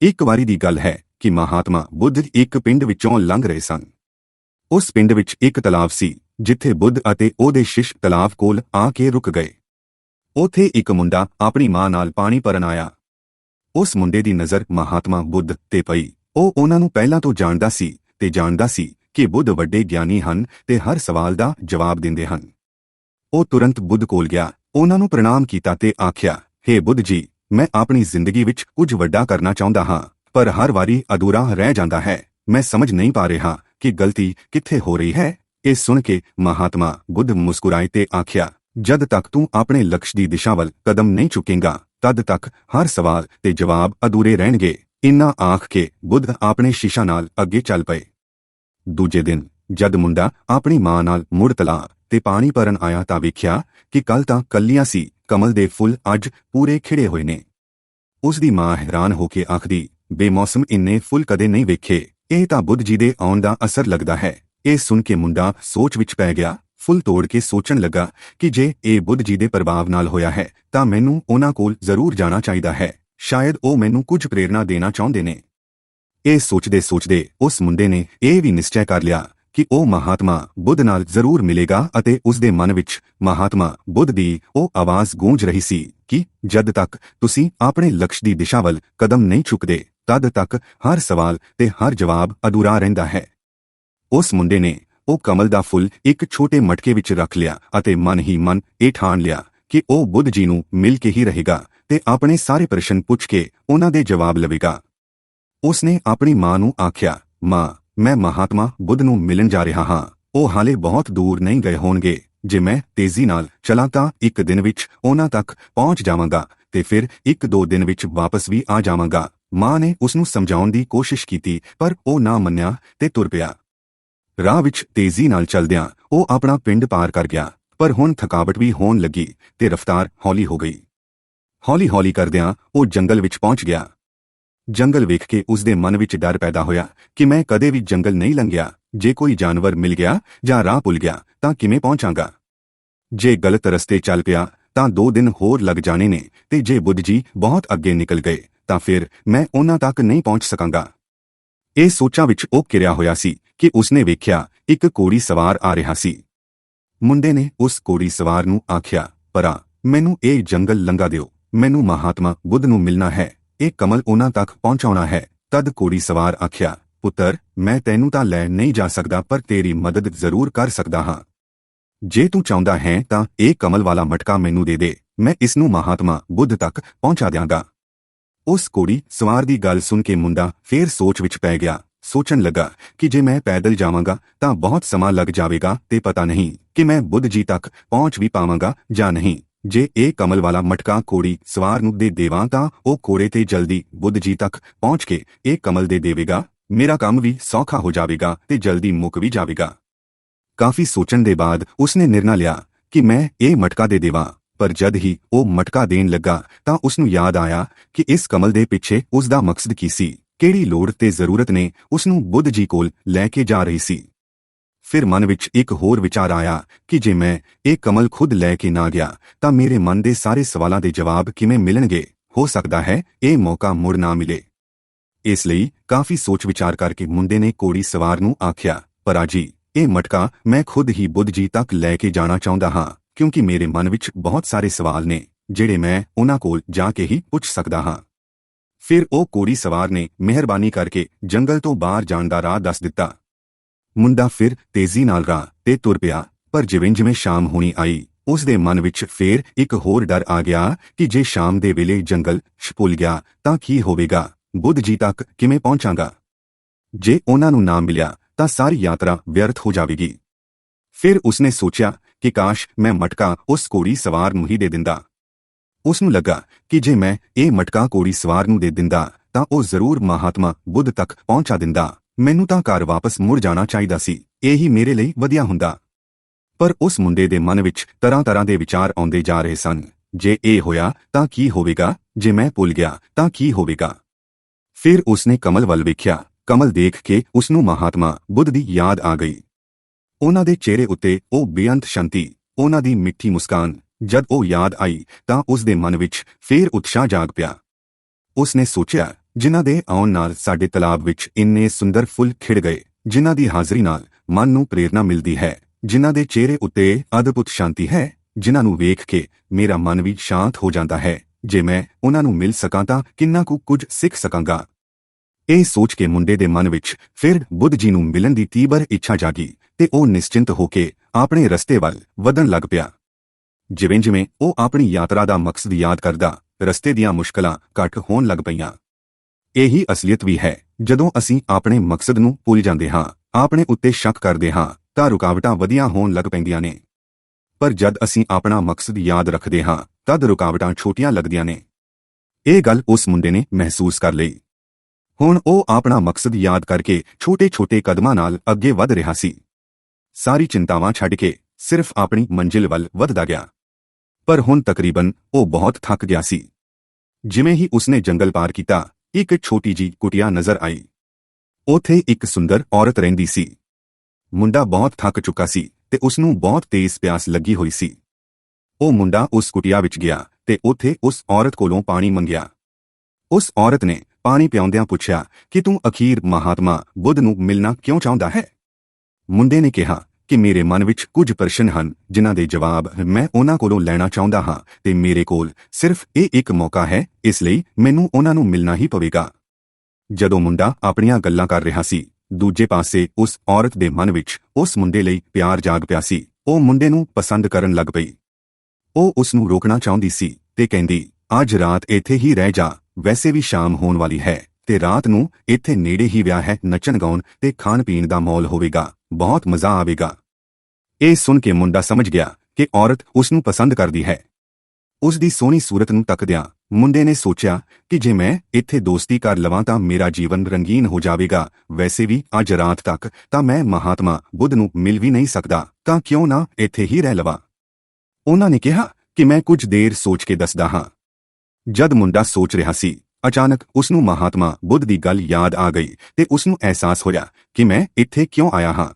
ਇੱਕ ਵਾਰੀ ਦੀ ਗੱਲ ਹੈ ਕਿ ਮਹਾਤਮਾ ਬੁੱਧ ਇੱਕ ਪਿੰਡ ਵਿੱਚੋਂ ਲੰਘ ਰਹੇ ਸਨ। ਉਸ ਪਿੰਡ ਵਿੱਚ ਇੱਕ ਤਲਾਬ ਸੀ, ਜਿੱਥੇ ਬੁੱਧ ਅਤੇ ਉਹਦੇ ਸ਼ਿਸ਼ ਤਲਾਬ ਕੋਲ ਆ ਕੇ ਰੁਕ ਗਏ। ਉਥੇ ਇੱਕ ਮੁੰਡਾ ਆਪਣੀ ਮਾਂ ਨਾਲ ਪਾਣੀ ਭਰਨ ਆਇਆ। ਉਸ ਮੁੰਡੇ ਦੀ ਨਜ਼ਰ ਮਹਾਤਮਾ ਬੁੱਧ ਤੇ ਪਈ। ਉਹ ਉਹਨਾਂ ਨੂੰ ਪਹਿਲਾਂ ਤੋਂ ਜਾਣਦਾ ਸੀ ਤੇ ਜਾਣਦਾ ਸੀ ਕਿ ਬੁੱਧ ਵੱਡੇ ਗਿਆਨੀ ਹਨ ਤੇ ਹਰ ਸਵਾਲ ਦਾ ਜਵਾਬ ਦਿੰਦੇ ਹਨ। ਉਹ ਤੁਰੰਤ ਬੁੱਧ ਕੋਲ ਗਿਆ। ਉਹਨਾਂ ਨੂੰ ਪ੍ਰਣਾਮ ਕੀਤਾ ਤੇ ਆਖਿਆ हे ਬੁੱਧ ਜੀ ਮੈਂ ਆਪਣੀ ਜ਼ਿੰਦਗੀ ਵਿੱਚ ਕੁਝ ਵੱਡਾ ਕਰਨਾ ਚਾਹੁੰਦਾ ਹਾਂ, ਪਰ ਹਰ ਵਾਰੀ ਅਧੂਰਾ ਰਹਿ ਜਾਂਦਾ ਹੈ। ਮੈਂ ਸਮਝ ਨਹੀਂ ਪਾ ਰਿਹਾ ਕਿ ਗਲਤੀ ਕਿੱਥੇ ਹੋ ਰਹੀ ਹੈ। ਇਹ ਸੁਣ ਕੇ ਮਹਾਤਮਾ ਬੁੱਧ ਮੁਸਕਰਾਏ ਤੇ ਆਖਿਆ, ਜਦ ਤੱਕ ਤੂੰ ਆਪਣੇ ਲਕਸ਼ ਦੀ ਦਿਸ਼ਾ ਵੱਲ ਕਦਮ ਨਹੀਂ ਚੁੱਕੇਂਗਾ, ਤਦ ਤੱਕ ਹਰ ਸਵਾਲ ਤੇ ਜਵਾਬ ਅਧੂਰੇ ਰਹਿਣਗੇ। ਇੰਨਾ ਆਖ ਕੇ ਬੁੱਧ ਆਪਣੇ ਸ਼ੀਸ਼ਾ ਨਾਲ ਅੱਗੇ ਚੱਲ ਪਏ। ਦੂਜੇ ਦਿਨ ਜਦ ਮੁੰਡਾ ਆਪਣੀ ਮਾਂ ਨਾਲ ਮੁੜ ਤਲਾ ਤੇ ਪਾਣੀ ਭਰਨ ਆਇਆ ਤਾਂ ਵੇਖਿਆ ਕਿ ਕੱਲ ਤਾਂ ਕੱਲੀਆਂ ਸੀ। ਕਮਲ ਦੇ ਫੁੱਲ ਅੱਜ ਪੂਰੇ ਖਿੜੇ ਹੋਏ ਨੇ। ਉਸ ਦੀ ਮਾਂ ਹੈਰਾਨ ਹੋ ਕੇ ਆਖਦੀ, ਬੇਮੌਸਮ ਇੰਨੇ ਫੁੱਲ ਕਦੇ ਨਹੀਂ ਵੇਖੇ। ਇਹ ਤਾਂ ਬੁੱਧ ਜੀ ਦੇ ਆਉਣ ਦਾ ਅਸਰ ਲੱਗਦਾ ਹੈ ਇਹ ਸੁਣ ਕੇ ਮੁੰਡਾ ਸੋਚ ਵਿੱਚ ਪੈ ਗਿਆ। ਫੁੱਲ ਤੋੜ ਕੇ ਸੋਚਣ ਲੱਗਾ ਕਿ ਜੇ ਇਹ ਬੁੱਧ ਜੀ ਦੇ ਪ੍ਰਭਾਵ ਨਾਲ ਹੋਇਆ ਹੈ, ਤਾਂ ਮੈਨੂੰ ਉਹਨਾਂ ਕੋਲ ਜ਼ਰੂਰ ਜਾਣਾ ਚਾਹੀਦਾ ਹੈ। ਸ਼ਾਇਦ ਉਹ ਮੈਨੂੰ ਕੁਝ ਪ੍ਰੇਰਣਾ ਦੇਣਾ ਚਾਹੁੰਦੇ ਨੇ। ਇਹ ਸੋਚਦੇ ਸੋਚਦੇ ਉਸ ਮੁੰਡੇ ਨੇ ਇਹ ਵੀ ਨਿਸ਼ਚੈ ਕਰ ਲਿਆ ਕਿ ਉਹ ਮਹਾਤਮਾ ਬੁੱਧ ਨਾਲ ਜ਼ਰੂਰ ਮਿਲੇਗਾ ਅਤੇ ਉਸ ਦੇ ਮਨ ਵਿੱਚ ਮਹਾਤਮਾ ਬੁੱਧ ਦੀ ਉਹ ਆਵਾਜ਼ ਗੂੰਜ ਰਹੀ ਸੀ ਕਿ ਜਦ ਤੱਕ ਤੁਸੀਂ ਆਪਣੇ ਲਕਸ਼ ਦੀ ਦਿਸ਼ਾ ਵੱਲ ਕਦਮ ਨਹੀਂ ਚੁੱਕਦੇ, ਤਦ ਤੱਕ ਹਰ ਸਵਾਲ ਤੇ ਹਰ ਜਵਾਬ ਅਧੂਰਾ ਰਹਿੰਦਾ ਹੈ। ਉਸ ਮੁੰਡੇ ਨੇ ਉਹ ਕਮਲ ਦਾ ਫੁੱਲ ਇੱਕ ਛੋਟੇ ਮਟਕੇ ਵਿੱਚ ਰੱਖ ਲਿਆ ਅਤੇ ਮਨ ਹੀ ਮਨ ਇਹ ਠਾਣ ਲਿਆ ਕਿ ਉਹ ਬੁੱਧ ਜੀ ਨੂੰ ਮਿਲ ਕੇ ਹੀ ਰਹੇਗਾ ਤੇ ਆਪਣੇ ਸਾਰੇ ਪ੍ਰਸ਼ਨ ਪੁੱਛ ਕੇ ਉਹਨਾਂ ਦੇ ਜਵਾਬ ਲਵੇਗਾ। ਉਸ ਨੇ ਆਪਣੀ ਮਾਂ ਨੂੰ ਆਖਿਆ, ਮਾਂ ਮੈਂ ਮਹਾਤਮਾ ਬੁੱਧ ਨੂੰ ਮਿਲਣ ਜਾ ਰਿਹਾ ਹਾਂ। ਉਹ ਹਾਲੇ ਬਹੁਤ ਦੂਰ ਨਹੀਂ ਗਏ ਹੋਣਗੇ। ਜੇ ਮੈਂ ਤੇਜ਼ੀ ਨਾਲ ਚਲਾਂ ਤਾਂ ਇੱਕ ਦਿਨ ਵਿੱਚ ਉਹਨਾਂ ਤੱਕ ਪਹੁੰਚ ਜਾਵਾਂਗਾ ਤੇ ਫਿਰ ਇੱਕ ਦੋ ਦਿਨ ਵਿੱਚ ਵਾਪਸ ਵੀ ਆ ਜਾਵਾਂਗਾ। ਮਾਂ ਨੇ ਉਸ ਨੂੰ ਸਮਝਾਉਣ ਦੀ ਕੋਸ਼ਿਸ਼ ਕੀਤੀ, ਪਰ ਉਹ ਨਾ ਮੰਨਿਆ ਤੇ ਤੁਰ ਪਿਆ। ਰਾਹ ਵਿੱਚ ਤੇਜ਼ੀ ਨਾਲ ਚੱਲਦਿਆਂ ਉਹ ਆਪਣਾ ਪਿੰਡ ਪਾਰ ਕਰ ਗਿਆ, ਪਰ ਹੁਣ ਥਕਾਵਟ ਵੀ ਹੋਣ ਲੱਗੀ ਤੇ ਰਫ਼ਤਾਰ ਹੌਲੀ ਹੋ ਗਈ। ਹੌਲੀ-ਹੌਲੀ ਕਰਦਿਆਂ ਉਹ ਜੰਗਲ ਵਿੱਚ ਪਹੁੰਚ ਗਿਆ। ਜੰਗਲ ਵੇਖ ਕੇ ਉਸ ਦੇ ਮਨ ਵਿੱਚ ਡਰ ਪੈਦਾ ਹੋਇਆ ਕਿ ਮੈਂ ਕਦੇ ਵੀ ਜੰਗਲ ਨਹੀਂ ਲੰਘਿਆ। ਜੇ ਕੋਈ ਜਾਨਵਰ ਮਿਲ ਗਿਆ ਜਾਂ ਰਾਹ ਭੁੱਲ ਗਿਆ, ਤਾਂ ਕਿਵੇਂ ਪਹੁੰਚਾਂਗਾ? ਜੇ ਗਲਤ ਰਸਤੇ ਚੱਲ ਪਿਆ, ਤਾਂ ਦੋ ਦਿਨ ਹੋਰ ਲੱਗ ਜਾਣੇ ਨੇ ਤੇ ਜੇ ਬੁੱਧ ਜੀ ਬਹੁਤ ਅੱਗੇ ਨਿਕਲ ਗਏ, ਤਾਂ ਫਿਰ ਮੈਂ ਉਹਨਾਂ ਤੱਕ ਨਹੀਂ ਪਹੁੰਚ ਸਕਾਂਗਾ। ਇਹ ਸੋਚਾਂ ਵਿੱਚ ਉਹ ਕਿਰਿਆ ਹੋਇਆ ਸੀ ਕਿ ਉਸਨੇ ਵੇਖਿਆ, ਇੱਕ ਕੋੜੀ ਸਵਾਰ ਆ ਰਿਹਾ ਸੀ। ਮੁੰਡੇ ਨੇ ਉਸ ਕੋੜੀ ਸਵਾਰ ਨੂੰ ਆਖਿਆ, ਪਰਾ, ਮੈਨੂੰ ਇਹ ਜੰਗਲ ਲੰਘਾ ਦਿਓ। ਮੈਨੂੰ ਮਹਾਤਮਾ ਬੁੱਧ ਨੂੰ ਮਿਲਣਾ ਹੈ। ਇਹ ਕਮਲ ਉਹਨਾਂ ਤੱਕ ਪਹੁੰਚਾਉਣਾ ਹੈ। ਤਦ ਕੋੜੀ ਸਵਾਰ ਆਖਿਆ, ਪੁੱਤਰ, ਮੈਂ ਤੈਨੂੰ ਤਾਂ ਲੈ ਨਹੀਂ ਜਾ ਸਕਦਾ, ਪਰ ਤੇਰੀ ਮਦਦ ਜ਼ਰੂਰ ਕਰ ਸਕਦਾ ਹਾਂ। ਜੇ ਤੂੰ ਚਾਹੁੰਦਾ ਹੈ ਤਾਂ ਇਹ ਕਮਲ ਵਾਲਾ ਮਟਕਾ ਮੈਨੂੰ ਦੇ ਦੇ। ਮੈਂ ਇਸ ਨੂੰ ਮਹਾਤਮਾ ਬੁੱਧ ਤੱਕ ਪਹੁੰਚਾ ਦਿਆਂਗਾ। ਉਸ ਕੋੜੀ ਸਵਾਰ ਦੀ ਗੱਲ ਸੁਣ ਕੇ ਮੁੰਡਾ ਫੇਰ ਸੋਚ ਵਿੱਚ ਪੈ ਗਿਆ। ਸੋਚਣ ਲੱਗਾ ਕਿ ਜੇ ਮੈਂ ਪੈਦਲ ਜਾਵਾਂਗਾ ਤਾਂ ਬਹੁਤ ਸਮਾਂ ਲੱਗ ਜਾਵੇਗਾ ਤੇ ਪਤਾ ਨਹੀਂ ਕਿ ਮੈਂ ਬੁੱਧ ਜੀ ਤੱਕ ਪਹੁੰਚ ਵੀ ਪਾਵਾਂਗਾ ਜਾਂ ਨਹੀਂ। ਜੇ ਇਹ ਕਮਲ ਵਾਲਾ ਮਟਕਾ ਕੋੜੀ ਸਵਾਰ ਨੂੰ ਦੇ ਦੇਵਾਂ ਤਾਂ ਉਹ ਕੋੜੇ ਤੇ ਜਲਦੀ ਬੁੱਧ ਜੀ ਤੱਕ ਪਹੁੰਚ ਕੇ ਇਹ ਕਮਲ ਦੇ ਦੇਵੇਗਾ, ਮੇਰਾ ਕੰਮ ਵੀ ਸੌਖਾ ਹੋ ਜਾਵੇਗਾ ਤੇ ਜਲਦੀ ਮੁੱਕ ਵੀ ਜਾਵੇਗਾ। ਕਾਫੀ ਸੋਚਣ ਦੇ ਬਾਅਦ ਉਸਨੇ ਨਿਰਣਾ ਲਿਆ ਕਿ ਮੈਂ ਇਹ ਮਟਕਾ ਦੇ ਦੇਵਾਂ, ਪਰ ਜਦ ਹੀ ਉਹ ਮਟਕਾ ਦੇਣ ਲੱਗਾ ਤਾਂ ਉਸ ਨੂੰ ਯਾਦ ਆਇਆ ਕਿ ਇਸ ਕਮਲ ਦੇ ਪਿੱਛੇ ਉਸ ਦਾ ਮਕਸਦ ਕੀ ਸੀ, ਕਿਹੜੀ ਲੋੜ ਤੇ ਜ਼ਰੂਰਤ ਨੇ ਉਸ ਨੂੰ ਬੁੱਧ ਜੀ ਕੋਲ ਲੈ ਕੇ ਜਾ ਰਹੀ ਸੀ। ਫਿਰ ਮਨ ਵਿੱਚ ਇੱਕ ਹੋਰ ਵਿਚਾਰ ਆਇਆ ਕਿ ਜੇ ਮੈਂ ਇਹ ਕਮਲ ਖੁਦ ਲੈ ਕੇ ਨਾ ਗਿਆ, ਤਾਂ ਮੇਰੇ ਮਨ ਦੇ ਸਾਰੇ ਸਵਾਲਾਂ ਦੇ ਜਵਾਬ ਕਿਵੇਂ ਮਿਲਣਗੇ? ਹੋ ਸਕਦਾ ਹੈ ਇਹ ਮੌਕਾ ਮੁੜ ਨਾ ਮਿਲੇ। ਇਸ ਲਈ ਕਾਫੀ ਸੋਚ ਵਿਚਾਰ ਕਰਕੇ ਮੁੰਡੇ ਨੇ ਕੋੜੀ ਸਵਾਰ ਨੂੰ ਆਖਿਆ ਪਰਾਜੀ ਇਹ ਮਟਕਾ ਮੈਂ ਖੁਦ ਹੀ ਬੁੱਧ ਜੀ ਤੱਕ ਲੈ ਕੇ ਜਾਣਾ ਚਾਹੁੰਦਾ ਹਾਂ, ਕਿਉਂਕਿ ਮੇਰੇ ਮਨ ਵਿੱਚ ਬਹੁਤ ਸਾਰੇ ਸਵਾਲ ਨੇ, ਜਿਹੜੇ ਮੈਂ ਉਹਨਾਂ ਕੋਲ ਜਾ ਕੇ ਹੀ ਪੁੱਛ ਸਕਦਾ ਹਾਂ। ਫਿਰ ਉਹ ਕੋੜੀ ਸਵਾਰ ਨੇ ਮਿਹਰਬਾਨੀ ਕਰਕੇ ਜੰਗਲ ਤੋਂ ਬਾਹਰ ਜਾਣ ਦਾ ਰਾਹ ਦੱਸ ਦਿੱਤਾ। ਮੁੰਡਾ ਫਿਰ ਤੇਜ਼ੀ ਨਾਲ ਰਾਹ ਤੇ ਤੁਰ ਪਿਆ, ਪਰ ਜਿਵੇਂ ਜਿਵੇਂ ਸ਼ਾਮ ਹੋਣੀ ਆਈ ਉਸ ਦੇ ਮਨ ਵਿੱਚ ਫੇਰ ਇੱਕ ਹੋਰ ਡਰ ਆ ਗਿਆ ਕਿ ਜੇ ਸ਼ਾਮ ਦੇ ਵੇਲੇ ਜੰਗਲ ਛਪੁੱਲ ਗਿਆ ਤਾਂ ਕੀ ਹੋਵੇਗਾ, ਬੁੱਧ ਜੀ ਤੱਕ ਕਿਵੇਂ ਪਹੁੰਚਾਂਗਾ? ਜੇ ਉਹਨਾਂ ਨੂੰ ਨਾ ਮਿਲਿਆ ਤਾਂ ਸਾਰੀ ਯਾਤਰਾ ਵਿਅਰਥ ਹੋ ਜਾਵੇਗੀ। ਫਿਰ ਉਸਨੇ ਸੋਚਿਆ ਕਿ ਕਾਸ਼ ਮੈਂ ਮਟਕਾ ਉਸ ਕੋੜੀ ਸਵਾਰ ਨੂੰ ਹੀ ਦੇ ਦਿੰਦਾ। ਉਸ ਨੂੰ ਲੱਗਾ ਕਿ ਜੇ ਮੈਂ ਇਹ ਮਟਕਾ ਕੋੜੀ ਸਵਾਰ ਨੂੰ ਦੇ ਦਿੰਦਾ ਤਾਂ ਉਹ ਜ਼ਰੂਰ ਮਹਾਤਮਾ ਬੁੱਧ ਤੱਕ ਪਹੁੰਚਾ ਦਿੰਦਾ। ਮੈਨੂੰ ਤਾਂ ਘਰ ਵਾਪਸ ਮੁੜ ਜਾਣਾ ਚਾਹੀਦਾ ਸੀ। ਇਹ ਹੀ ਮੇਰੇ ਲਈ ਵਧੀਆ ਹੁੰਦਾ। ਪਰ ਉਸ ਮੁੰਡੇ ਦੇ ਮਨ ਵਿੱਚ ਤਰ੍ਹਾਂ-ਤਰ੍ਹਾਂ ਦੇ ਵਿਚਾਰ ਆਉਂਦੇ ਜਾ ਰਹੇ ਸਨ। ਜੇ ਇਹ ਹੋਇਆ, ਤਾਂ ਕੀ ਹੋਵੇਗਾ? ਜੇ ਮੈਂ ਭੁੱਲ ਗਿਆ, ਤਾਂ ਕੀ ਹੋਵੇਗਾ? ਫਿਰ ਉਸਨੇ ਕਮਲ ਵੱਲ ਵੇਖਿਆ। ਕਮਲ ਦੇਖ ਕੇ ਉਸ ਨੂੰ ਮਹਾਤਮਾ ਬੁੱਧ ਦੀ ਯਾਦ ਆ ਗਈ। ਉਹਨਾਂ ਦੇ ਚਿਹਰੇ ਉੱਤੇ ਉਹ ਬੇਅੰਤ ਸ਼ਾਂਤੀ, ਉਹਨਾਂ ਦੀ ਮਿੱਠੀ ਮੁਸਕਾਨ। ਜਦ ਉਹ ਯਾਦ ਆਈ, ਤਾਂ ਉਸ ਦੇ ਮਨ ਵਿੱਚ ਫੇਰ ਉਤਸ਼ਾਹ ਜਾਗ ਪਿਆ। ਉਸਨੇ ਸੋਚਿਆ ਜਿਨ੍ਹਾਂ ਦੇ ਆਉਣ ਨਾਲ ਸਾਡੇ ਤਲਾਬ ਵਿੱਚ ਇੰਨੇ ਸੁੰਦਰ ਫੁੱਲ ਖਿੜ ਗਏ, ਜਿਨ੍ਹਾਂ ਦੀ ਹਾਜ਼ਰੀ ਨਾਲ ਮਨ ਨੂੰ ਪ੍ਰੇਰਣਾ ਮਿਲਦੀ ਹੈ, ਜਿਨ੍ਹਾਂ ਦੇ ਚਿਹਰੇ ਉੱਤੇ ਅਦਭੁਤ ਸ਼ਾਂਤੀ ਹੈ, ਜਿਨ੍ਹਾਂ ਨੂੰ ਵੇਖ ਕੇ ਮੇਰਾ ਮਨ ਵੀ ਸ਼ਾਂਤ ਹੋ ਜਾਂਦਾ ਹੈ। ਜੇ ਮੈਂ ਉਹਨਾਂ ਨੂੰ ਮਿਲ ਸਕਾਂ ਤਾਂ ਕਿੰਨਾ ਕੁ ਕੁਝ ਸਿੱਖ ਸਕਾਂਗਾ। ਇਹ ਸੋਚ ਕੇ ਮੁੰਡੇ ਦੇ ਮਨ ਵਿੱਚ ਫਿਰ ਬੁੱਧ ਜੀ ਨੂੰ ਮਿਲਣ ਦੀ ਤੀਬਰ ਇੱਛਾ ਜਾਗੀ ਤੇ ਉਹ ਨਿਸ਼ਚਿੰਤ ਹੋ ਕੇ ਆਪਣੇ ਰਸਤੇ ਵੱਲ ਵਧਣ ਲੱਗ ਪਿਆ। ਜਿਵੇਂ ਜਿਵੇਂ ਉਹ ਆਪਣੀ ਯਾਤਰਾ ਦਾ ਮਕਸਦ ਯਾਦ ਕਰਦਾ, ਰਸਤੇ ਦੀਆਂ ਮੁਸ਼ਕਲਾਂ ਘੱਟ ਹੋਣ ਲੱਗ ਪਈਆਂ। ਇਹੀ ਅਸਲੀਅਤ ਵੀ ਹੈ, ਜਦੋਂ ਅਸੀਂ ਆਪਣੇ ਮਕਸਦ ਨੂੰ ਭੁੱਲ ਜਾਂਦੇ ਹਾਂ, ਆਪਣੇ ਉੱਤੇ ਸ਼ੱਕ ਕਰਦੇ ਹਾਂ, ਤਾਂ ਰੁਕਾਵਟਾਂ ਵਧੀਆਂ ਹੋਣ ਲੱਗ ਪੈਂਦੀਆਂ ਨੇ। ਪਰ ਜਦ ਅਸੀਂ ਆਪਣਾ ਮਕਸਦ ਯਾਦ ਰੱਖਦੇ ਹਾਂ, ਤਦ ਰੁਕਾਵਟਾਂ ਛੋਟੀਆਂ ਲੱਗਦੀਆਂ ਨੇ। ਇਹ ਗੱਲ ਉਸ ਮੁੰਡੇ ਨੇ ਮਹਿਸੂਸ ਕਰ ਲਈ। ਹੁਣ ਉਹ ਆਪਣਾ ਮਕਸਦ ਯਾਦ ਕਰਕੇ ਛੋਟੇ-ਛੋਟੇ ਕਦਮਾਂ ਨਾਲ ਅੱਗੇ ਵਧ ਰਿਹਾ ਸੀ। ਸਾਰੀ ਚਿੰਤਾਵਾਂ ਛੱਡ ਕੇ ਸਿਰਫ ਆਪਣੀ ਮੰਜ਼ਿਲ ਵੱਲ ਵਧਦਾ ਗਿਆ। ਪਰ ਹੁਣ ਤਕਰੀਬਨ ਉਹ ਬਹੁਤ ਥੱਕ ਗਿਆ ਸੀ। ਜਿਵੇਂ ਹੀ ਉਸਨੇ ਜੰਗਲ ਪਾਰ ਕੀਤਾ ਇੱਕ ਛੋਟੀ ਜੀ ਕੁਟਿਆ ਨਜ਼ਰ ਆਈ। ਉਥੇ ਇੱਕ ਸੁੰਦਰ ਔਰਤ ਰਹਿੰਦੀ ਸੀ। ਮੁੰਡਾ ਬਹੁਤ ਥੱਕ ਚੁੱਕਾ ਸੀ ਤੇ ਉਸ ਨੂੰ ਬਹੁਤ ਤੇਜ਼ ਪਿਆਸ ਲੱਗੀ ਹੋਈ ਸੀ। ਉਹ ਮੁੰਡਾ ਉਸ ਕੁਟਿਆ ਵਿੱਚ ਗਿਆ ਤੇ ਉਥੇ ਉਸ ਔਰਤ ਕੋਲੋਂ ਪਾਣੀ ਮੰਗਿਆ। ਉਸ ਔਰਤ ਨੇ ਪਾਣੀ ਪਿਆਉਂਦਿਆਂ ਪੁੱਛਿਆ ਕਿ ਤੂੰ ਅਖੀਰ ਮਹਾਤਮਾ ਬੁੱਧ ਨੂੰ ਮਿਲਣਾ ਕਿਉਂ ਚਾਹੁੰਦਾ ਹੈ? ਮੁੰਡੇ ਨੇ ਕਿਹਾ ਕਿ ਮੇਰੇ ਮਨ ਵਿੱਚ ਕੁਝ ਪ੍ਰਸ਼ਨ ਹਨ, ਜਿਨ੍ਹਾਂ ਦੇ ਜਵਾਬ ਮੈਂ ਉਹਨਾਂ ਕੋਲੋਂ ਲੈਣਾ ਚਾਹੁੰਦਾ ਹਾਂ, ਤੇ ਮੇਰੇ ਕੋਲ ਸਿਰਫ ਇਹ ਇੱਕ ਮੌਕਾ ਹੈ, ਇਸ ਲਈ ਮੈਨੂੰ ਉਹਨਾਂ ਨੂੰ ਮਿਲਣਾ ਹੀ ਪਵੇਗਾ। ਜਦੋਂ ਮੁੰਡਾ ਆਪਣੀਆਂ ਗੱਲਾਂ ਕਰ ਰਿਹਾ ਸੀ, ਦੂਜੇ ਪਾਸੇ ਉਸ ਔਰਤ ਦੇ ਮਨ ਵਿੱਚ ਉਸ ਮੁੰਡੇ ਲਈ ਪਿਆਰ ਜਾਗ ਪਿਆ ਸੀ, ਉਹ ਮੁੰਡੇ ਨੂੰ ਪਸੰਦ ਕਰਨ ਲੱਗ ਪਈ। ਉਹ ਉਸ ਨੂੰ ਰੋਕਣਾ ਚਾਹੁੰਦੀ ਸੀ, ਤੇ ਕਹਿੰਦੀ, ਅੱਜ ਰਾਤ ਇੱਥੇ ਹੀ ਰਹਿ ਜਾ, ਵੈਸੇ ਵੀ ਸ਼ਾਮ ਹੋਣ ਵਾਲੀ ਹੈ, ਤੇ ਰਾਤ ਨੂੰ ਇੱਥੇ ਨੇੜੇ ਹੀ ਵਿਆਹ ਹੈ ਨੱਚਣ ਗਾਉਣ ਤੇ ਖਾਣ ਪੀਣ ਦਾ ਮੌਲ ਹੋਵੇਗਾ। ਬਹੁਤ ਮਜ਼ਾ ਆਵੇਗਾ। ਇਹ ਸੁਣ ਕੇ ਮੁੰਡਾ ਸਮਝ ਗਿਆ ਕਿ ਔਰਤ ਉਸ ਨੂੰ ਪਸੰਦ ਕਰਦੀ ਹੈ। ਉਸ ਦੀ ਸੋਹਣੀ ਸੂਰਤ ਨੂੰ ਤੱਕਦਿਆਂ ਮੁੰਡੇ ਨੇ ਸੋਚਿਆ ਕਿ ਜੇ ਮੈਂ ਇੱਥੇ ਦੋਸਤੀ ਕਰ ਲਵਾਂ ਤਾਂ ਮੇਰਾ ਜੀਵਨ ਰੰਗੀਨ ਹੋ ਜਾਵੇਗਾ। ਵੈਸੇ ਵੀ ਅੱਜ ਰਾਤ ਤੱਕ ਤਾਂ ਮੈਂ ਮਹਾਤਮਾ ਬੁੱਧ ਨੂੰ ਮਿਲ ਵੀ ਨਹੀਂ ਸਕਦਾ, ਤਾਂ ਕਿਉਂ ਨਾ ਇੱਥੇ ਹੀ ਰਹਿ ਲਵਾਂ? ਉਹਨਾਂ ਨੇ ਕਿਹਾ ਕਿ ਮੈਂ ਕੁਝ ਦੇਰ ਸੋਚ ਕੇ ਦੱਸਦਾ ਹਾਂ। ਜਦ ਮੁੰਡਾ ਸੋਚ ਰਿਹਾ ਸੀ ਅਚਾਨਕ ਉਸ ਨੂੰ ਮਹਾਤਮਾ ਬੁੱਧ ਦੀ ਗੱਲ ਯਾਦ ਆ ਗਈ ਤੇ ਉਸ ਨੂੰ ਅਹਿਸਾਸ ਹੋਇਆ ਕਿ ਮੈਂ ਇੱਥੇ ਕਿਉਂ ਆਇਆ ਹਾਂ।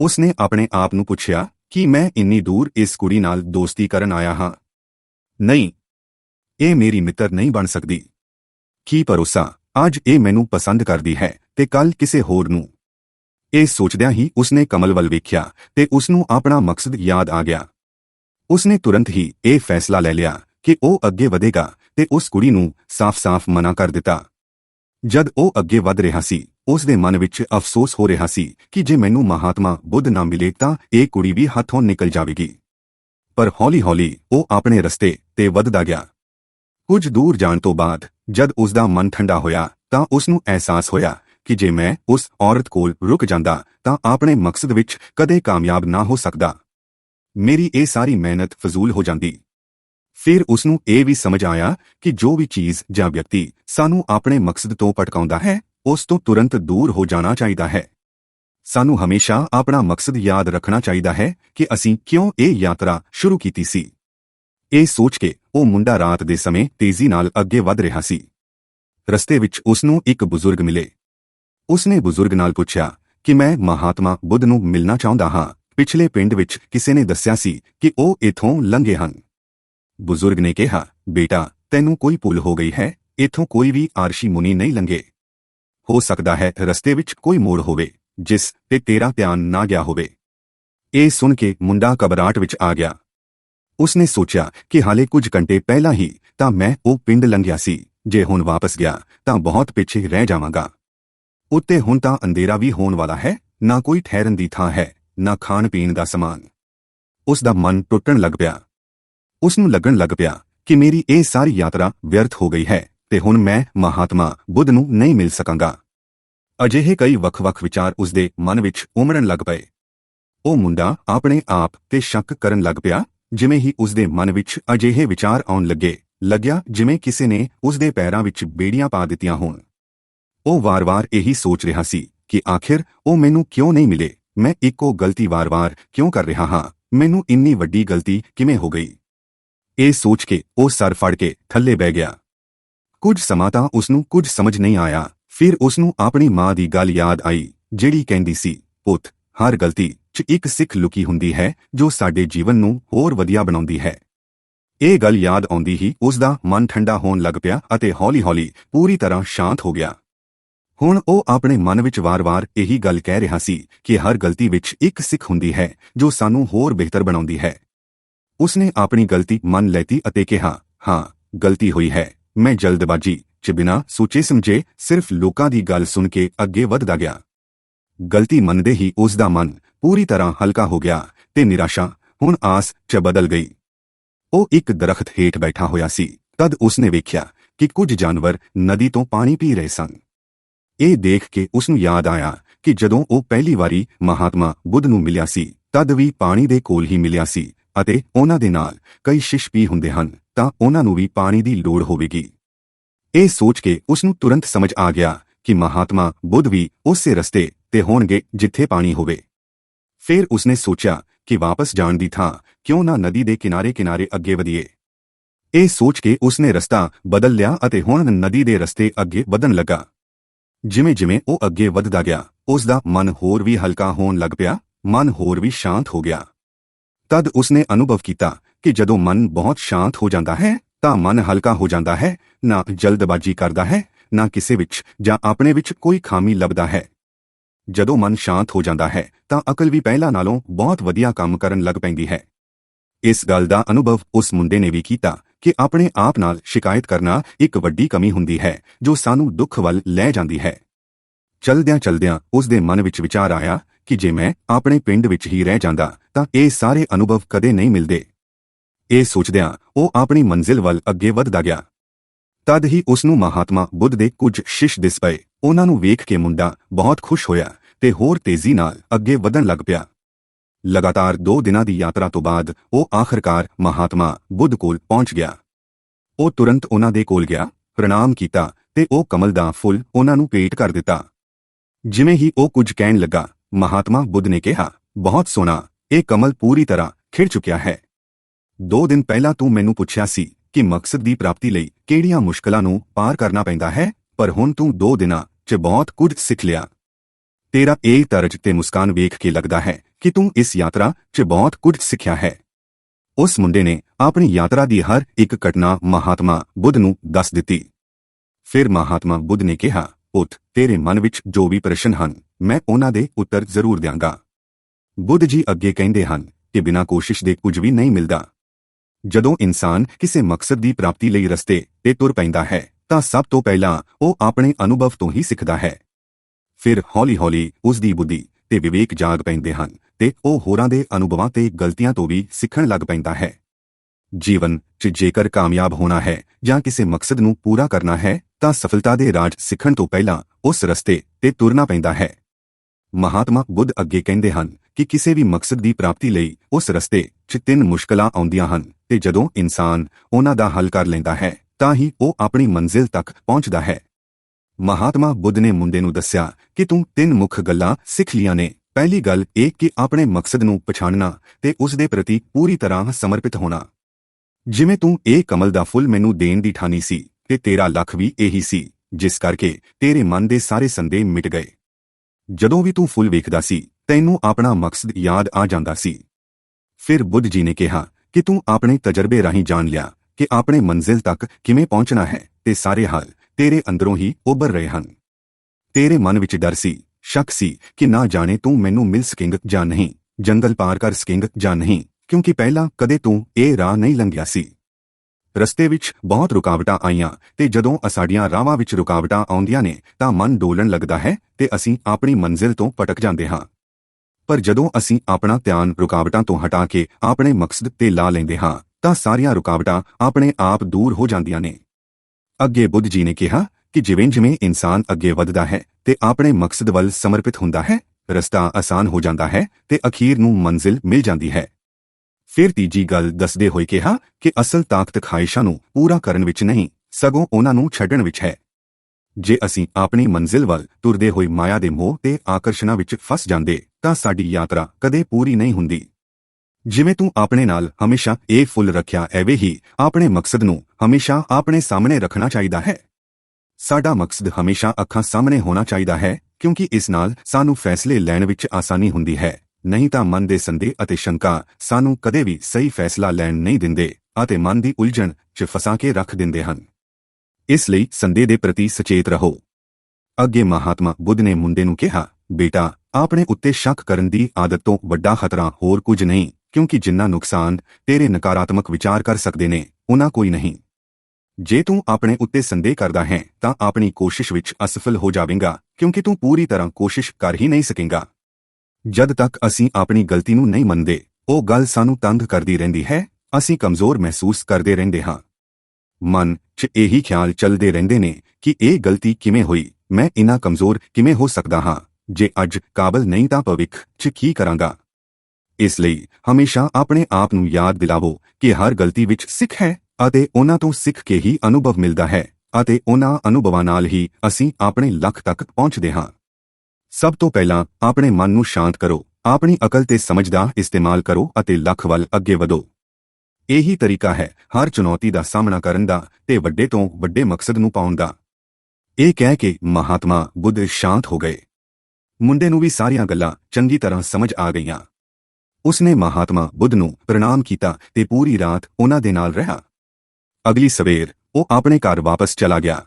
ਉਸ ਨੇ ਆਪਣੇ ਆਪ ਨੂੰ ਪੁੱਛਿਆ ਕਿ ਮੈਂ ਇੰਨੀ ਦੂਰ ਇਸ ਕੁੜੀ ਨਾਲ ਦੋਸਤੀ ਕਰਨ ਆਇਆ ਹਾਂ। ਨਹੀਂ, ਇਹ ਮੇਰੀ ਮਿੱਤਰ ਨਹੀਂ ਬਣ ਸਕਦੀ। ਕੀ ਪਰੋਸਾ ਅੱਜ ਇਹ ਮੈਨੂੰ ਪਸੰਦ ਕਰਦੀ ਹੈ ਤੇ ਕੱਲ ਕਿਸੇ ਹੋਰ ਨੂੰ। ਇਹ ਸੋਚਦਿਆਂ ਹੀ ਉਸਨੇ ਕਮਲ ਵੱਲ ਵੇਖਿਆ ਤੇ ਉਸ ਨੂੰ ਆਪਣਾ ਮਕਸਦ ਯਾਦ ਆ ਗਿਆ। ਉਸਨੇ ਤੁਰੰਤ ਹੀ ਇਹ ਫੈਸਲਾ ਲੈ ਲਿਆ ਕਿ ਉਹ ਅੱਗੇ ਵਧੇਗਾ ਤੇ ਉਸ ਕੁੜੀ ਨੂੰ ਸਾਫ਼-ਸਾਫ਼ ਮਨਾ ਕਰ ਦਿੱਤਾ। ਜਦ ਉਹ ਅੱਗੇ ਵਧ ਰਿਹਾ ਸੀ, ਉਸ ਦੇ ਮਨ ਵਿੱਚ ਅਫਸੋਸ ਹੋ ਰਿਹਾ ਸੀ ਕਿ ਜੇ ਮੈਨੂੰ ਮਹਾਤਮਾ ਬੁੱਧ ਨਾ ਮਿਲੇ ਤਾਂ ਇਹ ਕੁੜੀ ਵੀ ਹੱਥੋਂ ਨਿਕਲ ਜਾਵੇਗੀ। ਪਰ ਹੌਲੀ-ਹੌਲੀ ਉਹ ਆਪਣੇ ਰਸਤੇ ਤੇ ਵੱਧਦਾ ਗਿਆ। ਕੁਝ ਦੂਰ ਜਾਣ ਤੋਂ ਬਾਅਦ ਜਦ ਉਸ ਦਾ ਮਨ ਠੰਡਾ ਹੋਇਆ ਤਾਂ ਉਸ ਨੂੰ ਅਹਿਸਾਸ ਹੋਇਆ ਕਿ ਜੇ ਮੈਂ ਉਸ ਔਰਤ ਕੋਲ ਰੁਕ ਜਾਂਦਾ ਤਾਂ ਆਪਣੇ ਮਕਸਦ ਵਿੱਚ ਕਦੇ ਕਾਮਯਾਬ ਨਾ ਹੋ ਸਕਦਾ। ਮੇਰੀ ਇਹ ਸਾਰੀ ਮਿਹਨਤ ਫਜ਼ੂਲ ਹੋ ਜਾਂਦੀ। ਫਿਰ ਉਸ ਨੂੰ ਇਹ ਵੀ ਸਮਝ ਆਇਆ ਕਿ ਜੋ ਵੀ ਚੀਜ਼ ਜਾਂ ਵਿਅਕਤੀ ਸਾਨੂੰ ਆਪਣੇ ਮਕਸਦ ਤੋਂ ਭਟਕਾਉਂਦਾ ਹੈ, ਉਸ ਤੋਂ ਤੁਰੰਤ ਦੂਰ ਹੋ ਜਾਣਾ ਚਾਹੀਦਾ ਹੈ। ਸਾਨੂੰ ਹਮੇਸ਼ਾ ਆਪਣਾ ਮਕਸਦ ਯਾਦ ਰੱਖਣਾ ਚਾਹੀਦਾ ਹੈ ਕਿ ਅਸੀਂ ਕਿਉਂ ਇਹ ਯਾਤਰਾ ਸ਼ੁਰੂ ਕੀਤੀ ਸੀ। ਇਹ ਸੋਚ ਕੇ ਉਹ ਮੁੰਡਾ ਰਾਤ ਦੇ ਸਮੇਂ ਤੇਜ਼ੀ ਨਾਲ ਅੱਗੇ ਵਧ ਰਿਹਾ ਸੀ। ਰਸਤੇ ਵਿੱਚ ਉਸ ਨੂੰ ਇੱਕ ਬਜ਼ੁਰਗ ਮਿਲੇ। ਉਸ ਨੇ ਬਜ਼ੁਰਗ ਨਾਲ ਪੁੱਛਿਆ ਕਿ ਮੈਂ ਮਹਾਤਮਾ ਬੁੱਧ ਨੂੰ ਮਿਲਣਾ ਚਾਹੁੰਦਾ ਹਾਂ। ਪਿਛਲੇ ਪਿੰਡ ਵਿੱਚ ਕਿਸੇ ਨੇ ਦੱਸਿਆ ਸੀ ਕਿ ਉਹ ਇਥੋਂ ਲੰਘੇ ਹਨ। ਬਜ਼ੁਰਗ ਨੇ ਕਿਹਾ, ਬੇਟਾ, ਤੈਨੂੰ ਕੋਈ ਭੁੱਲ ਹੋ ਗਈ ਹੈ? ਇਥੋਂ ਕੋਈ ਵੀ ਆਰਸ਼ੀ ਮੁਨੀ ਨਹੀਂ ਲੰਘੇ। ਹੋ ਸਕਦਾ ਹੈ ਰਸਤੇ ਵਿੱਚ ਕੋਈ ਮੋੜ ਹੋਵੇ, ਜਿਸ ਤੇ ਤੇਰਾ ਧਿਆਨ ਨਾ ਗਿਆ ਹੋਵੇ। ਇਹ ਸੁਣ ਕੇ ਮੁੰਡਾ ਕਬਰਾਟ ਵਿੱਚ ਆ ਗਿਆ। ਉਸਨੇ ਸੋਚਿਆ ਕਿ ਹਾਲੇ ਕੁਝ ਘੰਟੇ ਪਹਿਲਾਂ ਹੀ ਤਾਂ ਮੈਂ ਉਹ ਪਿੰਡ ਲੰਘਿਆ ਸੀ, ਜੇ ਹੁਣ ਵਾਪਸ ਗਿਆ, ਤਾਂ ਬਹੁਤ ਪਿੱਛੇ ਰਹਿ ਜਾਵਾਂਗਾ। ਉੱਤੇ ਹੁਣ ਤਾਂ ਅੰਧੇਰਾ ਵੀ ਹੋਣ ਵਾਲਾ ਹੈ, ਨਾ ਕੋਈ ਠਹਿਰਨ ਦੀ ਥਾਂ ਹੈ, ਨਾ ਖਾਣ ਪੀਣ ਦਾ ਸਮਾਨ। ਉਸ ਦਾ ਮਨ ਟੁੱਟਣ ਲੱਗ ਪਿਆ। ਉਸ ਨੂੰ ਲੱਗਣ ਲੱਗ ਪਿਆ ਕਿ ਮੇਰੀ ਇਹ ਸਾਰੀ ਯਾਤਰਾ ਵਿਅਰਥ ਹੋ ਗਈ ਹੈ ਤੇ ਹੁਣ ਮੈਂ ਮਹਾਤਮਾ ਬੁੱਧ ਨੂੰ ਨਹੀਂ ਮਿਲ ਸਕਾਂਗਾ। ਅਜਿਹੇ ਕਈ ਵੱਖ-ਵੱਖ ਵਿਚਾਰ ਉਸ ਦੇ ਮਨ ਵਿੱਚ ਉਮੜਨ ਲੱਗ ਪਏ। ਉਹ ਮੁੰਡਾ ਆਪਣੇ ਆਪ ਤੇ ਸ਼ੱਕ ਕਰਨ ਲੱਗ ਪਿਆ, ਜਿਵੇਂ ਹੀ ਉਸ ਦੇ ਮਨ ਵਿੱਚ ਅਜਿਹੇ ਵਿਚਾਰ ਆਉਣ ਲੱਗੇ, ਲੱਗਿਆ ਜਿਵੇਂ ਕਿਸੇ ਨੇ ਉਸ ਦੇ ਪੈਰਾਂ ਵਿੱਚ ਬੇੜੀਆਂ ਪਾ ਦਿੱਤੀਆਂ ਹੋਣ। ਉਹ ਵਾਰ-ਵਾਰ ਇਹੀ ਸੋਚ ਰਿਹਾ ਸੀ ਕਿ ਆਖਿਰ ਉਹ ਮੈਨੂੰ ਕਿਉਂ ਨਹੀਂ ਮਿਲੇ? ਮੈਂ ਇੱਕੋ ਗਲਤੀ ਵਾਰ-ਵਾਰ ਕਿਉਂ ਕਰ ਰਿਹਾ ਹਾਂ? ਮੈਨੂੰ ਇੰਨੀ ਵੱਡੀ ਗਲਤੀ ਕਿਵੇਂ ਹੋ ਗਈ? ਇਹ ਸੋਚ ਕੇ ਉਹ ਸਰ ਫੜ ਕੇ ਥੱਲੇ ਬਹਿ ਗਿਆ। ਕੁਝ ਸਮਾਂ ਤਾਂ ਉਸ ਨੂੰ ਕੁਝ ਸਮਝ ਨਹੀਂ ਆਇਆ। ਫਿਰ ਉਸ ਨੂੰ ਆਪਣੀ ਮਾਂ ਦੀ ਗੱਲ ਯਾਦ ਆਈ, ਜਿਹੜੀ ਕਹਿੰਦੀ ਸੀ, ਪੁੱਤ, ਹਰ ਗਲਤੀ 'ਚ ਇੱਕ ਸਿੱਖ ਲੁਕੀ ਹੁੰਦੀ ਹੈ, ਜੋ ਸਾਡੇ ਜੀਵਨ ਨੂੰ ਹੋਰ ਵਧੀਆ ਬਣਾਉਂਦੀ ਹੈ ਇਹ ਗੱਲ ਯਾਦ ਆਉਂਦੀ ਹੀ ਉਸ ਦਾ ਮਨ ਠੰਡਾ ਹੋਣ ਲੱਗ ਪਿਆ ਅਤੇ ਹੌਲੀ-ਹੌਲੀ ਪੂਰੀ ਤਰ੍ਹਾਂ ਸ਼ਾਂਤ ਹੋ ਗਿਆ। ਹੁਣ ਉਹ ਆਪਣੇ ਮਨ ਵਿੱਚ ਵਾਰ-ਵਾਰ ਇਹੀ ਗੱਲ ਕਹਿ ਰਿਹਾ ਸੀ ਕਿ ਹਰ ਗਲਤੀ ਵਿੱਚ ਇੱਕ ਸਿੱਖ ਹੁੰਦੀ ਹੈ, ਜੋ ਸਾਨੂੰ ਹੋਰ ਬਿਹਤਰ ਬਣਾਉਂਦੀ ਹੈ। ਉਸਨੇ ਆਪਣੀ ਗਲਤੀ ਮੰਨ ਲੈਤੀ ਅਤੇ ਕਿਹਾ, ਹਾਂ, ਗਲਤੀ ਹੋਈ ਹੈ। ਮੈਂ ਜਲਦਬਾਜ਼ੀ 'ਚ ਬਿਨਾਂ ਸੋਚੇ ਸਮਝੇ, ਸਿਰਫ ਲੋਕਾਂ ਦੀ ਗੱਲ ਸੁਣ ਕੇ ਅੱਗੇ ਵਧਦਾ ਗਿਆ। ਗਲਤੀ ਮੰਨਦੇ ਹੀ ਉਸ ਦਾ ਮਨ ਪੂਰੀ ਤਰ੍ਹਾਂ ਹਲਕਾ ਹੋ ਗਿਆ ਤੇ ਨਿਰਾਸ਼ਾ, ਹੁਣ ਆਸ 'ਚ ਬਦਲ ਗਈ। ਉਹ ਇੱਕ ਦਰਖਤ ਹੇਠ ਬੈਠਾ ਹੋਇਆ ਸੀ। ਤਦ ਉਸਨੇ ਵੇਖਿਆ ਕਿ ਕੁਝ ਜਾਨਵਰ ਨਦੀ ਤੋਂ ਪਾਣੀ ਪੀ ਰਹੇ ਸਨ। ਇਹ ਦੇਖ ਕੇ ਉਸ ਨੂੰ ਯਾਦ ਆਇਆ ਕਿ ਜਦੋਂ ਉਹ ਪਹਿਲੀ ਵਾਰੀ ਮਹਾਤਮਾ ਬੁੱਧ ਨੂੰ ਮਿਲਿਆ ਸੀ, ਤਦ ਵੀ ਪਾਣੀ ਦੇ ਕੋਲ ਹੀ ਮਿਲਿਆ ਸੀ। ਅਤੇ ਉਹਨਾਂ ਦੇ ਨਾਲ ਕਈ ਸ਼ਿਸ਼ ਵੀ ਹੁੰਦੇ ਹਨ, ਤਾਂ ਉਹਨਾਂ ਨੂੰ ਵੀ ਪਾਣੀ ਦੀ ਲੋੜ ਹੋਵੇਗੀ। ਇਹ ਸੋਚ ਕੇ ਉਸ ਨੂੰ ਤੁਰੰਤ ਸਮਝ ਆ ਗਿਆ ਕਿ ਮਹਾਤਮਾ ਬੁੱਧ ਵੀ ਉਸੇ ਰਸਤੇ ਤੇ ਹੋਣਗੇ ਜਿੱਥੇ ਪਾਣੀ ਹੋਵੇ। ਫਿਰ ਉਸਨੇ ਸੋਚਿਆ ਕਿ ਵਾਪਸ ਜਾਣ ਦੀ ਥਾਂ ਕਿਉਂ ਨਾ ਨਦੀ ਦੇ ਕਿਨਾਰੇ-ਕਿਨਾਰੇ ਅੱਗੇ ਵਧੀਏ। ਇਹ ਸੋਚ ਕੇ ਉਸਨੇ ਰਸਤਾ ਬਦਲ ਲਿਆ ਅਤੇ ਹੁਣ ਨਦੀ ਦੇ ਰਸਤੇ ਅੱਗੇ ਵਧਣ ਲੱਗਾ। ਜਿਵੇਂ-ਜਿਵੇਂ ਉਹ ਅੱਗੇ ਵਧਦਾ ਗਿਆ ਉਸ ਦਾ ਮਨ ਹੋਰ ਵੀ ਹਲਕਾ ਹੋਣ ਲੱਗ ਪਿਆ, ਮਨ ਹੋਰ ਵੀ ਸ਼ਾਂਤ ਹੋ ਗਿਆ। ਤਦ ਉਸਨੇ ਅਨੁਭਵ ਕੀਤਾ ਕਿ ਜਦੋਂ ਮਨ ਬਹੁਤ ਸ਼ਾਂਤ ਹੋ ਜਾਂਦਾ ਹੈ, ਤਾਂ ਮਨ ਹਲਕਾ ਹੋ ਜਾਂਦਾ ਹੈ, ਨਾ ਜਲਦਬਾਜ਼ੀ ਕਰਦਾ ਹੈ, ਨਾ ਕਿਸੇ ਵਿੱਚ ਜਾਂ ਆਪਣੇ ਵਿੱਚ ਕੋਈ ਖਾਮੀ ਲੱਭਦਾ ਹੈ। ਜਦੋਂ ਮਨ ਸ਼ਾਂਤ ਹੋ ਜਾਂਦਾ ਹੈ, ਤਾਂ ਅਕਲ ਵੀ ਪਹਿਲਾਂ ਨਾਲੋਂ ਬਹੁਤ ਵਧੀਆ ਕੰਮ ਕਰਨ ਲੱਗ ਪੈਂਦੀ ਹੈ। ਇਸ ਗੱਲ ਦਾ ਅਨੁਭਵ ਉਸ ਮੁੰਡੇ ਨੇ ਵੀ ਕੀਤਾ ਕਿ ਆਪਣੇ ਆਪ ਨਾਲ ਸ਼ਿਕਾਇਤ ਕਰਨਾ ਇੱਕ ਵੱਡੀ ਕਮੀ ਹੁੰਦੀ ਹੈ, ਜੋ ਸਾਨੂੰ ਦੁੱਖ ਵੱਲ ਲੈ ਜਾਂਦੀ ਹੈ। ਚਲਦਿਆਂ ਚਲਦਿਆਂ ਉਸ ਦੇ ਮਨ ਵਿੱਚ ਵਿਚਾਰ ਆਇਆ ਕਿ ਜੇ ਮੈਂ ਆਪਣੇ ਪਿੰਡ ਵਿੱਚ ਹੀ ਰਹਿ ਜਾਂਦਾ, ਤਾਂ ਇਹ ਸਾਰੇ ਅਨੁਭਵ ਕਦੇ ਨਹੀਂ ਮਿਲਦੇ। ਇਹ ਸੋਚਦਿਆਂ ਉਹ ਆਪਣੀ ਮੰਜ਼ਿਲ ਵੱਲ ਅੱਗੇ ਵਧਦਾ ਗਿਆ। ਤਦ ਹੀ ਉਸ ਨੂੰ ਮਹਾਤਮਾ ਬੁੱਧ ਦੇ ਕੁਝ ਸ਼ਿਸ਼ ਦਿਸ ਪਏ। ਉਹਨਾਂ ਨੂੰ ਵੇਖ ਕੇ ਮੁੰਡਾ ਬਹੁਤ ਖੁਸ਼ ਹੋਇਆ ਤੇ ਹੋਰ ਤੇਜ਼ੀ ਨਾਲ ਅੱਗੇ ਵਧਣ ਲੱਗ ਪਿਆ। ਲਗਾਤਾਰ 2 ਦਿਨਾਂ ਦੀ ਯਾਤਰਾ ਤੋਂ ਬਾਅਦ ਉਹ ਆਖਰਕਾਰ ਮਹਾਤਮਾ ਬੁੱਧ ਕੋਲ ਪਹੁੰਚ ਗਿਆ। ਉਹ ਤੁਰੰਤ ਉਹਨਾਂ ਦੇ ਕੋਲ ਗਿਆ, ਪ੍ਰਣਾਮ ਕੀਤਾ ਤੇ ਉਹ ਕਮਲ ਦਾ ਫੁੱਲ ਉਹਨਾਂ ਨੂੰ ਭੇਟ ਕਰ ਦਿੱਤਾ। ਜਿਵੇਂ ਹੀ ਉਹ ਕੁਝ ਕਹਿਣ ਲੱਗਾ ਮਹਾਤਮਾ ਬੁੱਧ ਨੇ ਕਿਹਾ, ਬਹੁਤ ਸੋਹਣਾ, ਇਹ ਕਮਲ ਪੂਰੀ ਤਰ੍ਹਾਂ ਖਿੜ ਚੁੱਕਿਆ ਹੈ। ਦੋ ਦਿਨ ਪਹਿਲਾਂ ਤੂੰ ਮੈਨੂੰ ਪੁੱਛਿਆ ਸੀ ਕਿ ਮਕਸਦ ਦੀ ਪ੍ਰਾਪਤੀ ਲਈ ਕਿਹੜੀਆਂ ਮੁਸ਼ਕਲਾਂ ਨੂੰ ਪਾਰ ਕਰਨਾ ਪੈਂਦਾ ਹੈ, ਪਰ ਹੁਣ ਤੂੰ ਦੋ ਦਿਨਾਂ 'ਚ ਬਹੁਤ ਕੁਝ ਸਿੱਖ ਲਿਆ। ਤੇਰਾ ਇਹ ਤਰਜ ਤੇ ਮੁਸਕਾਨ ਵੇਖ ਕੇ ਲੱਗਦਾ ਹੈ ਕਿ ਤੂੰ ਇਸ ਯਾਤਰਾ 'ਚ ਬਹੁਤ ਕੁਝ ਸਿੱਖਿਆ ਹੈ। ਉਸ ਮੁੰਡੇ ਨੇ ਆਪਣੀ ਯਾਤਰਾ ਦੀ ਹਰ ਇੱਕ ਘਟਨਾ ਮਹਾਤਮਾ ਬੁੱਧ ਨੂੰ ਦੱਸ ਦਿੱਤੀ। ਫਿਰ ਮਹਾਤਮਾ ਬੁੱਧ ਨੇ ਕਿਹਾ ਉਤ ਤੇਰੇ ਮਨ ਵਿੱਚ ਜੋ ਵੀ ਪ੍ਰਸ਼ਨ ਹਨ ਮੈਂ ਉਹਨਾਂ ਦੇ ਉੱਤਰ ਜ਼ਰੂਰ ਦਿਆਂਗਾ। ਬੁੱਧ ਜੀ ਅੱਗੇ ਕਹਿੰਦੇ ਹਨ ਕਿ ਬਿਨਾਂ ਕੋਸ਼ਿਸ਼ ਦੇ ਕੁਝ ਵੀ ਨਹੀਂ ਮਿਲਦਾ। ਜਦੋਂ ਇਨਸਾਨ ਕਿਸੇ ਮਕਸਦ ਦੀ ਪ੍ਰਾਪਤੀ ਲਈ ਰਸਤੇ ਤੇ ਤੁਰ ਪੈਂਦਾ ਹੈ, ਤਾਂ ਸਭ ਤੋਂ ਪਹਿਲਾਂ ਉਹ ਆਪਣੇ ਅਨੁਭਵ ਤੋਂ ਹੀ ਸਿੱਖਦਾ ਹੈ। ਫਿਰ ਹੌਲੀ-ਹੌਲੀ ਉਸ ਦੀ ਬੁੱਧੀ ਤੇ ਵਿਵੇਕ ਜਾਗ ਪੈਂਦੇ ਹਨ ਤੇ ਉਹ ਹੋਰਾਂ ਦੇ ਅਨੁਭਵਾਂ ਤੇ ਗਲਤੀਆਂ ਤੋਂ ਵੀ ਸਿੱਖਣ ਲੱਗ ਪੈਂਦਾ ਹੈ। ਜੀਵਨ 'ਚ ਜੇਕਰ ਕਾਮਯਾਬ ਹੋਣਾ ਹੈ ਜਾਂ ਕਿਸੇ ਮਕਸਦ ਨੂੰ ਪੂਰਾ ਕਰਨਾ ਹੈ, ਤਾਂ ਸਫਲਤਾ ਦੇ ਰਾਜ ਸਿੱਖਣ ਤੋਂ ਪਹਿਲਾਂ ਉਸ ਰਸਤੇ ਤੇ ਤੁਰਨਾ ਪੈਂਦਾ ਹੈ। ਮਹਾਤਮਾ ਬੁੱਧ ਅੱਗੇ ਕਹਿੰਦੇ ਹਨ ਕਿ ਕਿਸੇ ਵੀ ਮਕਸਦ ਦੀ ਪ੍ਰਾਪਤੀ ਲਈ ਉਸ ਰਸਤੇ 'ਚ ਤਿੰਨ ਮੁਸ਼ਕਲਾਂ ਆਉਂਦੀਆਂ ਹਨ ਤੇ ਜਦੋਂ ਇਨਸਾਨ ਉਹਨਾਂ ਦਾ ਹੱਲ ਕਰ ਲੈਂਦਾ ਹੈ, ਤਾਂ ਹੀ ਉਹ ਆਪਣੀ ਮੰਜ਼ਿਲ ਤੱਕ ਪਹੁੰਚਦਾ ਹੈ। ਮਹਾਤਮਾ ਬੁੱਧ ਨੇ ਮੁੰਡੇ ਨੂੰ ਦੱਸਿਆ ਕਿ ਤੂੰ ਤਿੰਨ ਮੁੱਖ ਗੱਲਾਂ ਸਿੱਖ ਲੀਆਂ ਨੇ। ਪਹਿਲੀ ਗੱਲ ਇਹ ਕਿ ਆਪਣੇ ਮਕਸਦ ਨੂੰ ਪਛਾਣਨਾ ਤੇ ਉਸ ਦੇ ਪ੍ਰਤੀ ਪੂਰੀ ਤਰ੍ਹਾਂ ਸਮਰਪਿਤ ਹੋਣਾ। ਜਿਵੇਂ ਤੂੰ ਇਹ ਕਮਲ ਦਾ ਫੁੱਲ ਮੈਨੂੰ ਦੇਣ ਦੀ ਠਾਣੀ ਸੀ ਤੇ ਤੇਰਾ ਲੱਖ ਵੀ ਇਹੀ ਸੀ, ਜਿਸ ਕਰਕੇ ਤੇਰੇ ਮਨ ਦੇ ਸਾਰੇ ਸੰਦੇਹ ਮਿਟ ਗਏ। ਜਦੋਂ ਵੀ ਤੂੰ ਫੁੱਲ ਵੇਖਦਾ ਸੀ, ਤੈਨੂੰ ਆਪਣਾ ਮਕਸਦ ਯਾਦ ਆ ਜਾਂਦਾ ਸੀ। ਫਿਰ ਬੁੱਧ ਜੀ ਨੇ ਕਿਹਾ ਕਿ ਤੂੰ ਆਪਣੇ ਤਜਰਬੇ ਰਾਹੀਂ ਜਾਣ ਲਿਆ ਕਿ ਆਪਣੇ ਮੰਜ਼ਿਲ ਤੱਕ ਕਿਵੇਂ ਪਹੁੰਚਣਾ ਹੈ ਤੇ ਸਾਰੇ ਹੱਲ ਤੇਰੇ ਅੰਦਰੋਂ ਹੀ ਉੱਭਰ ਰਹੇ ਹਨ। ਤੇਰੇ ਮਨ ਵਿੱਚ ਡਰ ਸੀ, ਸ਼ੱਕ ਸੀ ਕਿ ਨਾ ਜਾਣੇ ਤੂੰ ਮੈਨੂੰ ਮਿਲ ਸਕੇਂਗਾ ਜਾਂ ਨਹੀਂ, ਜੰਗਲ ਪਾਰ ਕਰ ਸਕੇਂਗਾ ਜਾਂ ਨਹੀਂ, ਕਿਉਂਕਿ ਪਹਿਲਾਂ ਕਦੇ ਤੂੰ ਇਹ ਰਾਹ ਨਹੀਂ ਲੰਘਿਆ ਸੀ। ਰਸਤੇ ਵਿੱਚ ਬਹੁਤ ਰੁਕਾਵਟਾਂ ਆਈਆਂ ਤੇ ਜਦੋਂ ਅਸਾਡੀਆਂ ਰਾਵਾਂ ਵਿੱਚ ਰੁਕਾਵਟਾਂ ਆਉਂਦੀਆਂ ਨੇ ਤਾਂ ਮਨ ਡੋਲਣ ਲੱਗਦਾ ਹੈ ਤੇ ਅਸੀਂ ਆਪਣੀ ਮੰਜ਼ਿਲ ਤੋਂ ਭਟਕ ਜਾਂਦੇ ਹਾਂ। ਪਰ ਜਦੋਂ ਅਸੀਂ ਆਪਣਾ ਧਿਆਨ ਰੁਕਾਵਟਾਂ ਤੋਂ ਹਟਾ ਕੇ ਆਪਣੇ ਮਕਸਦ ਤੇ ਲਾ ਲੈਂਦੇ ਹਾਂ, ਤਾਂ ਸਾਰੀਆਂ ਰੁਕਾਵਟਾਂ ਆਪਣੇ ਆਪ ਦੂਰ ਹੋ ਜਾਂਦੀਆਂ ਨੇ। ਅੱਗੇ ਬੁੱਧ ਜੀ ਨੇ ਕਿਹਾ ਕਿ ਜਿਵੇਂ ਜਿਵੇਂ ਇਨਸਾਨ ਅੱਗੇ ਵੱਧਦਾ ਹੈ ਤੇ ਆਪਣੇ ਮਕਸਦ ਵੱਲ ਸਮਰਪਿਤ ਹੁੰਦਾ ਹੈ, ਰਸਤਾ ਆਸਾਨ ਹੋ ਜਾਂਦਾ ਹੈ ਤੇ ਅਖੀਰ ਨੂੰ ਮੰਜ਼ਿਲ ਮਿਲ ਜਾਂਦੀ ਹੈ। ਫਿਰ ਤੀਜੀ ਗੱਲ ਦੱਸਦੇ ਹੋਏ ਕਿਹਾ ਕਿ ਅਸਲ ਤਾਕਤ ਖਾਹਿਸ਼ਾਂ ਨੂੰ ਪੂਰਾ ਕਰਨ ਵਿੱਚ ਨਹੀਂ, ਸਗੋਂ ਉਹਨਾਂ ਨੂੰ ਛੱਡਣ ਵਿੱਚ ਹੈ। ਜੇ ਅਸੀਂ ਆਪਣੀ ਮੰਜ਼ਿਲ ਵੱਲ ਤੁਰਦੇ ਹੋਏ ਮਾਇਆ ਦੇ ਮੋਹ ਤੇ ਆਕਰਸ਼ਣਾ ਵਿੱਚ ਫਸ ਜਾਂਦੇ, ਤਾਂ ਸਾਡੀ ਯਾਤਰਾ ਕਦੇ ਪੂਰੀ ਨਹੀਂ ਹੁੰਦੀ। ਜਿਵੇਂ ਤੂੰ ਆਪਣੇ ਨਾਲ ਹਮੇਸ਼ਾ ਇਹ ਫੁੱਲ ਰੱਖਿਆ, ਐਵੇਂ ਹੀ ਆਪਣੇ ਮਕਸਦ ਨੂੰ ਹਮੇਸ਼ਾ ਆਪਣੇ ਸਾਹਮਣੇ ਰੱਖਣਾ ਚਾਹੀਦਾ ਹੈ। ਸਾਡਾ ਮਕਸਦ ਹਮੇਸ਼ਾ ਅੱਖਾਂ ਸਾਹਮਣੇ ਹੋਣਾ ਚਾਹੀਦਾ ਹੈ, ਕਿਉਂਕਿ ਇਸ ਨਾਲ ਸਾਨੂੰ ਫੈਸਲੇ ਲੈਣ ਵਿੱਚ ਆਸਾਨੀ ਹੁੰਦੀ ਹੈ। ਨਹੀਂ ਤਾਂ ਮਨ ਦੇ ਸੰਦੇਹ ਅਤੇ ਸ਼ੰਕਾ ਸਾਨੂੰ ਕਦੇ ਵੀ ਸਹੀ ਫੈਸਲਾ ਲੈਣ ਨਹੀਂ ਦਿੰਦੇ ਅਤੇ ਮਨ ਦੀ ਉਲਝਣ 'ਚ ਫਸਾ ਕੇ ਰੱਖ ਦਿੰਦੇ ਹਨ। ਇਸ ਲਈ ਸੰਦੇਹ ਦੇ ਪ੍ਰਤੀ ਸਚੇਤ ਰਹੋ। ਅੱਗੇ ਮਹਾਤਮਾ ਬੁੱਧ ਨੇ ਮੁੰਡੇ ਨੂੰ ਕਿਹਾ, ਬੇਟਾ, ਆਪਣੇ ਉੱਤੇ ਸ਼ੱਕ ਕਰਨ ਦੀ ਆਦਤ ਤੋਂ ਵੱਡਾ ਖਤਰਾ ਹੋਰ ਕੁਝ ਨਹੀਂ, ਕਿਉਂਕਿ ਜਿੰਨਾ ਨੁਕਸਾਨ ਤੇਰੇ ਨਕਾਰਾਤਮਕ ਵਿਚਾਰ ਕਰ ਸਕਦੇ ਨੇ ਉਹਨਾਂ ਕੋਈ ਨਹੀਂ। ਜੇ ਤੂੰ ਆਪਣੇ ਉੱਤੇ ਸੰਦੇਹ ਕਰਦਾ ਹੈ, ਤਾਂ ਆਪਣੀ ਕੋਸ਼ਿਸ਼ ਵਿੱਚ ਅਸਫਲ ਹੋ ਜਾਵੇਂਗਾ, ਕਿਉਂਕਿ ਤੂੰ ਪੂਰੀ ਤਰ੍ਹਾਂ ਕੋਸ਼ਿਸ਼ ਕਰ ਹੀ ਨਹੀਂ ਸਕੇਂਗਾ। ਜਦ ਤੱਕ ਅਸੀਂ ਆਪਣੀ ਗਲਤੀ ਨੂੰ ਨਹੀਂ ਮੰਨਦੇ, ਉਹ ਗੱਲ ਸਾਨੂੰ ਤੰਗ ਕਰਦੀ ਰਹਿੰਦੀ ਹੈ, ਅਸੀਂ ਕਮਜ਼ੋਰ ਮਹਿਸੂਸ ਕਰਦੇ ਰਹਿੰਦੇ ਹਾਂ। ਮਨ 'ਚ ਇਹੀ ਖਿਆਲ ਚੱਲਦੇ ਰਹਿੰਦੇ ਨੇ ਕਿ ਇਹ ਗਲਤੀ ਕਿਵੇਂ ਹੋਈ, ਮੈਂ ਇਨਾ ਕਮਜ਼ੋਰ ਕਿਵੇਂ ਹੋ ਸਕਦਾ ਹਾਂ, ਜੇ ਅੱਜ ਕਾਬਲ ਨਹੀਂ ਤਾਂ ਭਵਿੱਖ 'ਚ ਕੀ ਕਰਾਂਗਾ? ਇਸ ਲਈ ਹਮੇਸ਼ਾ ਆਪਣੇ ਆਪ ਨੂੰ ਯਾਦ ਦਿਲਾਵੋ ਕਿ ਹਰ ਗਲਤੀ ਵਿੱਚ ਸਿੱਖ ਹੈ ਅਤੇ ਉਹਨਾਂ ਤੋਂ ਸਿੱਖ ਕੇ ਹੀ ਅਨੁਭਵ ਮਿਲਦਾ ਹੈ ਅਤੇ ਉਹਨਾਂ ਅਨੁਭਵਾਂ ਨਾਲ ਹੀ ਅਸੀਂ ਆਪਣੇ ਲੱਖ ਤੱਕ ਪਹੁੰਚਦੇ ਹਾਂ। ਸਭ ਤੋਂ ਪਹਿਲਾਂ ਆਪਣੇ ਮਨ ਨੂੰ ਸ਼ਾਂਤ ਕਰੋ, ਆਪਣੀ ਅਕਲ ਤੇ ਸਮਝ ਦਾ ਇਸਤੇਮਾਲ ਕਰੋ ਅਤੇ ਲੱਖ ਵੱਲ ਅੱਗੇ ਵਧੋ। ਇਹੀ ਤਰੀਕਾ ਹੈ ਹਰ ਚੁਣੌਤੀ ਦਾ ਸਾਹਮਣਾ ਕਰਨ ਦਾ ਤੇ ਵੱਡੇ ਤੋਂ ਵੱਡੇ ਮਕਸਦ ਨੂੰ ਪਾਉਣ ਦਾ। ਇਹ ਕਹਿ ਕੇ ਮਹਾਤਮਾ ਬੁੱਧ ਸ਼ਾਂਤ ਹੋ ਗਏ। ਮੁੰਡੇ ਨੂੰ ਵੀ ਸਾਰੀਆਂ ਗੱਲਾਂ ਚੰਗੀ ਤਰ੍ਹਾਂ ਸਮਝ ਆ ਗਈਆਂ। ਉਸਨੇ ਮਹਾਤਮਾ ਬੁੱਧ ਨੂੰ ਪ੍ਰਣਾਮ ਕੀਤਾ ਤੇ ਪੂਰੀ ਰਾਤ ਉਹਨਾਂ ਦੇ ਨਾਲ ਰਿਹਾ। ਅਗਲੀ ਸਵੇਰ ਉਹ ਆਪਣੇ ਘਰ ਵਾਪਸ ਚਲਾ ਗਿਆ।